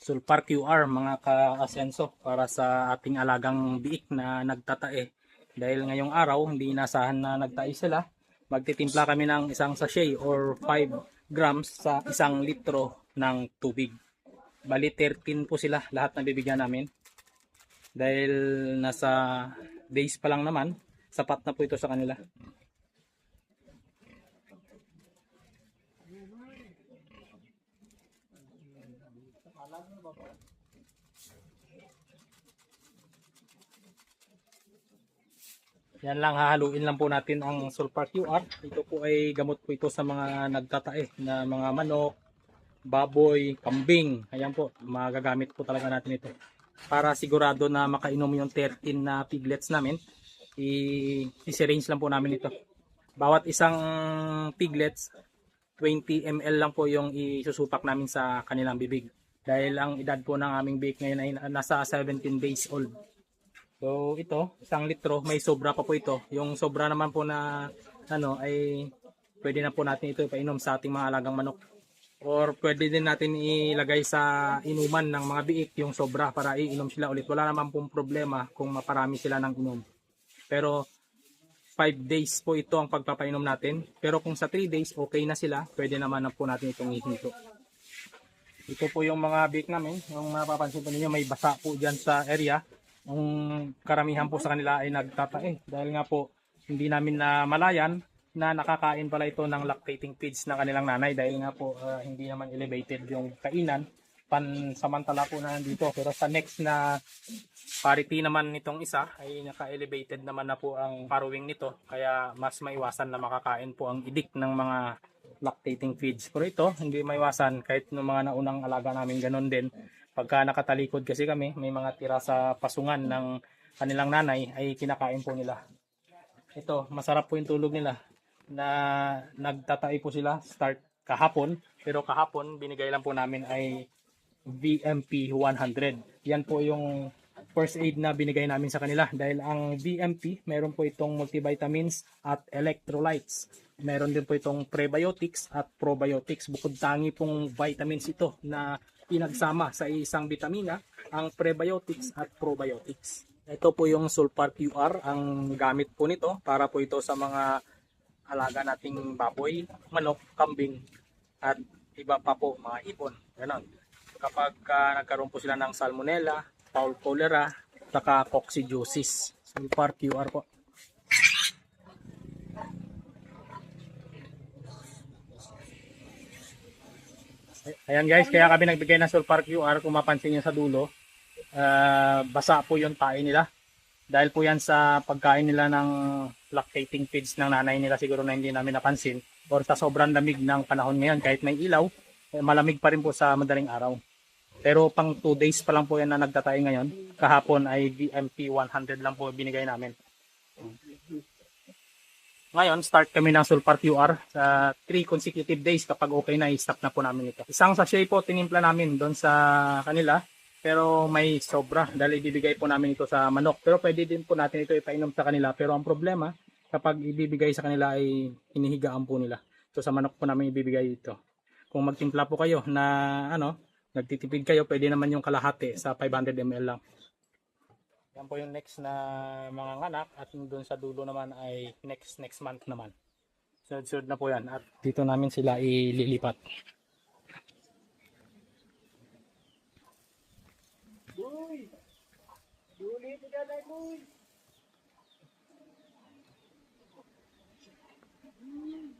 Sulpar QR mga ka-asenso para sa ating alagang biik na nagtatae. Dahil ngayong araw hindi inasahan na nagtae sila, magtitimpla kami ng isang sachet or 5 grams sa isang litro ng tubig. Bali 13 po sila lahat na bibigyan namin. Dahil nasa days pa lang naman, sapat na po ito sa kanila. Yan lang, hahaluin lang po natin ang sulfur QR. Ito po ay gamot po ito sa mga nagtatae na mga manok, baboy, kambing. Ayan po, magagamit po talaga natin ito. Para sigurado na makainom yung 13 na piglets namin, i- i-syringe lang po namin ito. Bawat isang piglets, 20 ml lang po yung isusupak namin sa kanilang bibig. Dahil ang edad po ng aming bake ngayon ay nasa 17 days old. So ito, isang litro, may sobra pa po ito. Yung sobra naman po na ano ay pwede na po natin ito ipainom sa ating mga alagang manok. Or pwede din natin ilagay sa inuman ng mga biik yung sobra para iinom sila ulit. Wala naman pong problema kung maparami sila ng inom. Pero 5 days po ito ang pagpapainom natin. Pero kung sa 3 days okay na sila, pwede naman na po natin itong ihinto. Ito po yung mga biik namin. Yung mapapansin po ninyo may basa po dyan sa area. Ang karamihan po sa kanila ay nagtatae. Dahil nga po hindi namin na malayan na nakakain pala ito ng lactating feeds ng kanilang nanay. Dahil nga po ah, hindi naman elevated yung kainan. Pansamantala po na nandito. Pero sa next na parity naman nitong isa ay naka-elevated naman na po ang farrowing nito. Kaya mas maiwasan na makakain po ang idik ng mga lactating feeds pero ito hindi maiwasan kahit ng mga naunang alaga namin ganun din pagka nakatalikod kasi kami, may mga tira sa pasungan ng kanilang nanay ay kinakain po nila. Ito, masarap po yung tulog nila na nagtatay po sila start kahapon. Pero kahapon, binigay lang po namin ay VMP 100. Yan po yung first aid na binigay namin sa kanila dahil ang VMP meron po itong multivitamins at electrolytes. Meron din po itong prebiotics at probiotics. Bukod tangi pong vitamins ito na pinagsama sa isang vitamina, ang prebiotics at probiotics. Ito po yung Sulfar QR, ang gamit po nito para po ito sa mga alaga nating baboy, manok, kambing at iba pa po mga ibon. Ganon. Kapag ah, nagkaroon po sila ng salmonella, foul cholera, saka coccidiosis. Sulfar QR po. Ayan guys, kaya kami nagbigay ng sulfur QR kung mapansin nyo sa dulo. ah, basa po yung tae nila. Dahil po yan sa pagkain nila ng lactating feeds ng nanay nila siguro na hindi namin napansin. Or sa sobrang lamig ng panahon ngayon kahit may ilaw, eh, malamig pa rin po sa madaling araw. Pero pang 2 days pa lang po yan na nagtatay ngayon. Kahapon ay VMP 100 lang po binigay namin. Ngayon, start kami ng Sulfar QR sa 3 consecutive days kapag okay na, i-stop na po namin ito. Isang sachet po tinimpla namin doon sa kanila pero may sobra dahil ibibigay po namin ito sa manok. Pero pwede din po natin ito ipainom sa kanila. Pero ang problema, kapag ibibigay sa kanila ay hinihigaan po nila. So sa manok po namin ibibigay ito. Kung magtimpla po kayo na ano, nagtitipid kayo, pwede naman yung kalahati sa 500 ml lang. Yan po yung next na mga nganak at doon sa dulo naman ay next next month naman. Sunod-sunod na po yan at dito namin sila ililipat. Boy! Duli po dyan ay boy! Mm.